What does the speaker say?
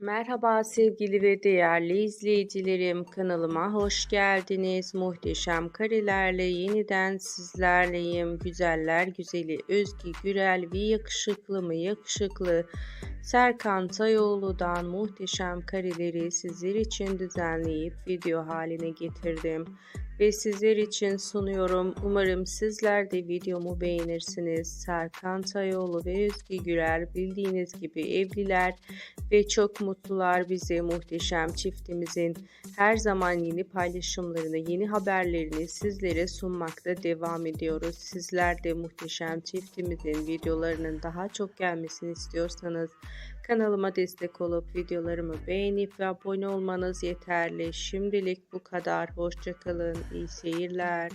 Merhaba sevgili ve değerli izleyicilerim kanalıma hoş geldiniz. Muhteşem karelerle yeniden sizlerleyim. Güzeller güzeli Özge Gürel ve yakışıklı mı yakışıklı Serkan Tayoğlu'dan muhteşem kareleri sizler için düzenleyip video haline getirdim ve sizler için sunuyorum. Umarım sizler de videomu beğenirsiniz. Serkan Tayoğlu ve Özge Gürel bildiğiniz gibi evliler ve çok mutlular bize muhteşem çiftimizin her zaman yeni paylaşımlarını, yeni haberlerini sizlere sunmakta devam ediyoruz. Sizler de muhteşem çiftimizin videolarının daha çok gelmesini istiyorsanız kanalıma destek olup videolarımı beğenip ve abone olmanız yeterli. Şimdilik bu kadar. Hoşçakalın. y seguirla